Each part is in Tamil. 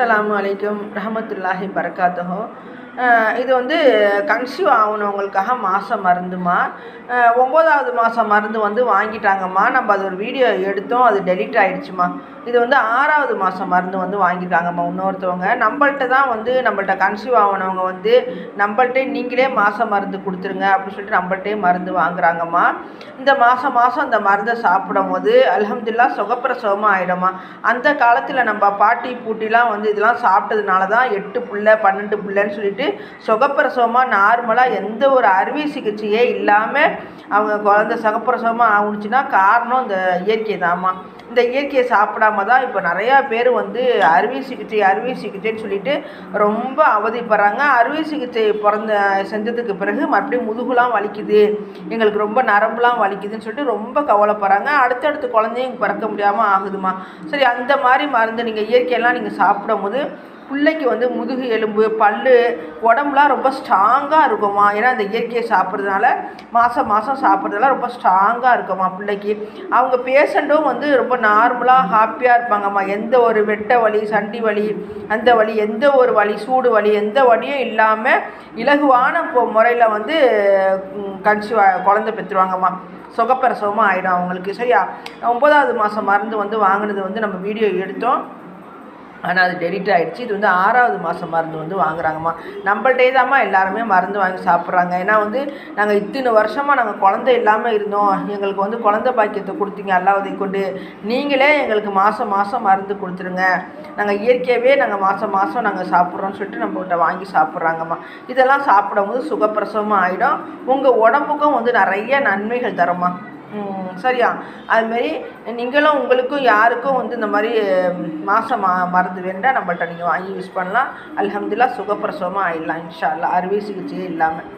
அஸ்லாம் வலைக்கம் ரஹமத்துல்லாஹி பரகாத்தஹோ இது வந்து கன்சீவ் ஆகணவங்களுக்காக மாதம் மருந்துமா? ஒம்போதாவது மாதம் மருந்து வந்து வாங்கிட்டாங்கம்மா. நம்ம அது ஒரு வீடியோ எடுத்தோம் அது டெலிட் ஆகிடுச்சுமா இது வந்து ஆறாவது மாதம் மருந்து வந்து வாங்கிட்டாங்கம்மா இன்னொருத்தவங்க. நம்மள்ட்ட தான் வந்து நம்மள்ட்ட கன்சீவ் ஆகினவங்க வந்து நம்மள்ட்டே நீங்களே மாதம் மருந்து கொடுத்துருங்க அப்படின்னு சொல்லிட்டு நம்மள்ட்டே மருந்து வாங்குறாங்கம்மா. இந்த மாதம் மாதம் அந்த மருந்தை சாப்பிடும் போது அலமதுல்லா சுகப்பிரசவமாக ஆகிடும்மா அந்த காலத்தில் நம்ம பாட்டி பூட்டிலாம் வந்து இதெல்லாம் சாப்பிட்டதுனால தான் எட்டு புள்ள பன்னெண்டு புள்ளன்னு சொல்லிட்டு சுகப்பிரசவமாக நார்மலாக எந்த ஒரு அறுவை சிகிச்சையே இல்லாமல் அவங்க குழந்த சுகப்பிரசவமாக ஆகுனுச்சுன்னா காரணம் இந்த இயற்கை தாம்மா. இந்த இயற்கையை சாப்பிடாம தான் இப்போ நிறையா பேர் வந்து அறுவை சிகிச்சை அறுவை சிகிச்சைன்னு சொல்லிட்டு ரொம்ப அவதிப்படுறாங்க. அறுவை சிகிச்சை பிறந்த செஞ்சதுக்கு பிறகு மறுபடியும் முதுகுலாம் வலிக்குது. எங்களுக்கு ரொம்ப நரம்புலாம் வலிக்குதுன்னு சொல்லிட்டு ரொம்ப கவலைப்படுறாங்க. அடுத்தடுத்து குழந்தையும் பிறக்க முடியாமல் ஆகுதுமா சரி அந்த மாதிரி மருந்து நீங்கள் இயற்கையெல்லாம் நீங்கள் சாப்பிடும் போது பிள்ளைக்கு வந்து முதுகு எலும்பு பல்லு உடம்புலாம் ரொம்ப ஸ்ட்ராங்காக இருக்குமா ஏன்னா அந்த இயற்கையை சாப்பிட்றதுனால மாதம் மாதம் சாப்பிட்றதுனால ரொம்ப ஸ்ட்ராங்காக இருக்குமா பிள்ளைக்கு. அவங்க பேஷண்ட்டும் வந்து ரொம்ப நார்மலாக ஹாப்பியாக இருப்பாங்கம்மா. எந்த ஒரு வெட்ட வலி சண்டி வலி அந்த வலி எந்த ஒரு வலி சூடு வலி எந்த வலியும் இல்லாமல் இலகுவான முறையில் வந்து கன்சீவ் குழந்தை பெற்றுருவாங்கம்மா. சுகப்பிரசவமாக ஆகிடும் அவங்களுக்கு. சரியா? ஒம்பதாவது மாதம் மருந்து வந்து வாங்கினது வந்து நம்ம வீடியோ எடுத்தோம். ஆனால் அது டெலிட் ஆகிடுச்சு இது வந்து ஆறாவது மாதம் மருந்து வந்து வாங்குறாங்கம்மா. நம்மள்டே தாம்மா எல்லாருமே மருந்து வாங்கி சாப்பிட்றாங்க. ஏன்னா வந்து நாங்கள் இத்தனை வருஷமாக நாங்கள் குழந்தை இல்லாமல் இருந்தோம். எங்களுக்கு வந்து குழந்தை பாக்கியத்தை கொடுத்தீங்க அல்லாவதை கொண்டு. நீங்களே எங்களுக்கு மாதம் மாதம் மருந்து கொடுத்துருங்க. நாங்கள் இயற்கையாகவே நாங்கள் மாதம் மாதம் நாங்கள் சாப்பிட்றோன்னு சொல்லிட்டு நம்மகிட்ட வாங்கி சாப்பிட்றாங்கம்மா. இதெல்லாம் சாப்பிடும்போது சுகப்பிரசவமாக ஆகிடும் உங்கள் உடம்புக்கும் வந்து நிறைய நன்மைகள் தரும்மா. ம், சரியா? அதுமாரி நீங்களும் உங்களுக்கும் யாருக்கும் வந்து இந்த மாதிரி மாதம் மா மருந்து வேண்டாம் நம்மள்ட்ட நீங்கள் வாங்கி யூஸ் பண்ணலாம். அலமதுல்லா சுகப்பிரசவமாக ஆயிடலாம் இன்ஷா அல்லா அறுவை சிகிச்சையே இல்லாமல்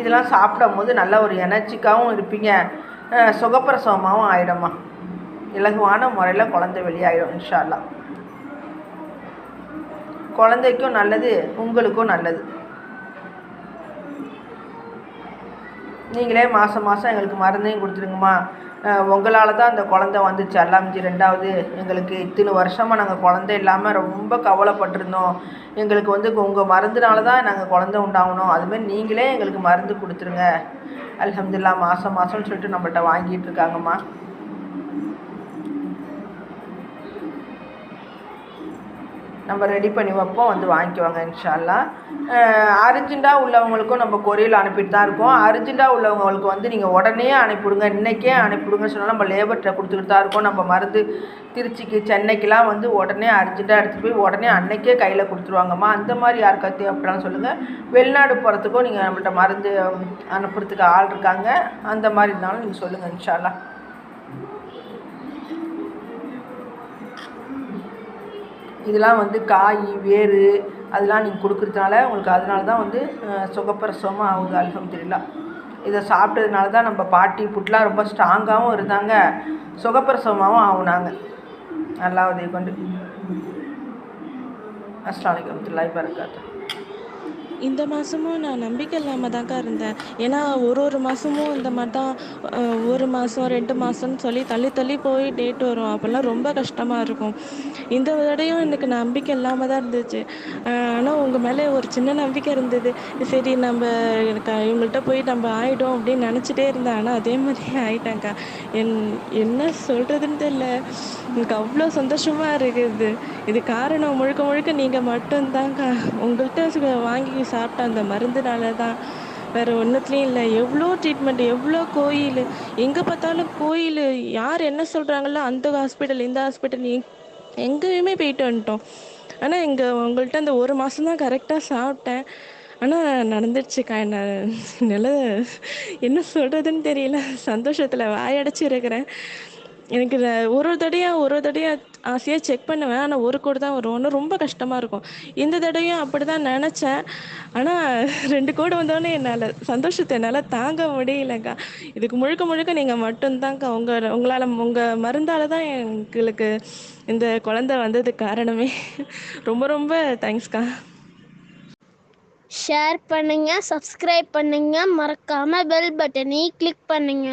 இதெல்லாம் சாப்பிடும் போது நல்ல ஒரு எனர்ஜிக்காகவும் இருப்பீங்க. சுகப்பிரசவமாகவும் ஆயிடும்மா. இலகுவான முறையில் குழந்தை வெளியாயிடும் இன்ஷா குழந்தைக்கும் நல்லது உங்களுக்கும் நல்லது. நீங்களே மாதம் மாதம் எங்களுக்கு மருந்தையும் கொடுத்துருங்கம்மா. உங்களால் தான் அந்த குழந்த வந்துச்சு. அல்லாமிஞ்சி ரெண்டாவது எங்களுக்கு இத்தனை வருஷமாக நாங்கள் குழந்தை இல்லாமல் ரொம்ப கவலைப்பட்டிருந்தோம். எங்களுக்கு வந்து உங்கள் மருந்துனால தான் நாங்கள் குழந்த உண்டாகணும். அதுமாரி நீங்களே எங்களுக்கு மருந்து கொடுத்துருங்க. அலமதுல்லா மாதம் மாதம்னு சொல்லிட்டு நம்மள்கிட்ட வாங்கிட்டு இருக்காங்கம்மா. நம்ம ரெடி பண்ணி வைப்போம் வந்து வாங்கிக்குவாங்க இன்ஷால்லா அர்ஜெண்ட்டாக உள்ளவங்களுக்கும் நம்ம கொரியல் அனுப்பிட்டு தான் இருக்கோம். அர்ஜெண்ட்டாக உள்ளவங்களுக்கு வந்து நீங்கள் உடனே அனுப்பிவிடுங்க இன்றைக்கே அனுப்பிவிடுங்கன்னு சொன்னால் நம்ம லேபர்கிட்ட கொடுத்துக்கிட்டு தான் இருக்கோம். நம்ம மருந்து திருச்சிக்கு சென்னைக்கெலாம் வந்து உடனே அர்ஜெண்ட்டாக எடுத்துகிட்டு போய் உடனே அன்னைக்கே கையில் கொடுத்துருவாங்கம்மா. அந்த மாதிரி யாருக்கா தேவைப்படான்னு சொல்லுங்கள் வெளிநாடு போகிறதுக்கும் நீங்கள் நம்மள்ட்ட மருந்து அனுப்புறதுக்கு ஆள் இருக்காங்க. அந்த மாதிரி இருந்தாலும் நீங்கள் சொல்லுங்கள் இன்ஷால்லா இதெல்லாம் வந்து காய் வேர் அதெல்லாம் நீங்கள் கொடுக்குறதுனால உங்களுக்கு அதனால தான் வந்து சுகப்பிரசவமாக ஆகுது அல்ஹம்துலில்லா. இதை சாப்பிட்டதுனால தான் நம்ம பாட்டி புட்லாம் ரொம்ப ஸ்ட்ராங்காகவும் இருந்தாங்க. சுகப்பிரசவமாகவும் ஆகுனாங்க. நல்லா உதவி கொண்டு. அஸ்லாம் வலைக்கம் வரமத்துல்லாஹி வரகாத்து இந்த மாதமும் நான் நம்பிக்கை இல்லாமல் தான்க்கா இருந்தேன். ஏன்னா ஒரு ஒரு மாதமும் இந்த மாதிரி தான் ஒரு மாதம் ரெண்டு மாதம்னு சொல்லி தள்ளி தள்ளி போய் டேட் வரும். அப்போல்லாம் ரொம்ப கஷ்டமாக இருக்கும். இந்த தடையும் எனக்கு நம்பிக்கை இல்லாமல் தான் இருந்துச்சு. ஆனால் உங்கள் மேலே ஒரு சின்ன நம்பிக்கை இருந்தது. சரி நம்ம எனக்கு இவங்கள்ட்ட போய் நம்ம ஆகிடும் அப்படின்னு நினச்சிட்டே இருந்தேன். ஆனால் அதே மாதிரி ஆகிட்டேங்க்கா என் என்ன சொல்கிறதுன்னு தெரியல. எனக்கு அவ்வளோ சந்தோஷமாக இருக்குது. இது காரணம் முழுக்க முழுக்க நீங்கள் மட்டும்தாங்க்கா உங்கள்கிட்ட வாங்கி சாப்பிட்ட அந்த மருந்துனால தான் வேறு ஒன்றுத்துலேயும் இல்லை. எவ்வளோ ட்ரீட்மெண்ட் எவ்வளோ கோயில் எங்கே பார்த்தாலும் கோயில் யார் என்ன சொல்கிறாங்களோ அந்த ஹாஸ்பிட்டல் இந்த ஹாஸ்பிட்டல் எங்கேயுமே போயிட்டு வந்துட்டோம். ஆனால் இங்கே உங்கள்கிட்ட அந்த ஒரு மாதம் தான் கரெக்டாக சாப்பிட்டேன். ஆனால் நடந்துடுச்சுக்கா என்ன என்னால் என்ன சொல்கிறதுன்னு தெரியல. சந்தோஷத்தில் வாயடைச்சி இருக்கிறேன் எனக்கு ஒரு ஒரு தடையாக ஒரு ஒரு தடையாக ஆசையாக செக் பண்ணுவேன். ஆனால் ஒரு கோடு தான் வரும். ஒன்று ரொம்ப கஷ்டமாக இருக்கும். இந்த தடையும் அப்படி தான் நினச்சேன். ஆனால் ரெண்டு கோடு வந்தோடனே என்னால் சந்தோஷத்தை என்னால் தாங்க முடியலக்கா இதுக்கு முழுக்க முழுக்க நீங்கள் மட்டும்தான்க்கா உங்கள் உங்களால் உங்கள் மருந்தால் தான் எங்களுக்கு இந்த குழந்தை வந்ததுக்கு காரணமே. ரொம்ப ரொம்ப தேங்க்ஸ்க்கா ஷேர் பண்ணுங்க சப்ஸ்கிரைப் பண்ணுங்க. மறக்காம பெல் பட்டனை கிளிக் பண்ணுங்க.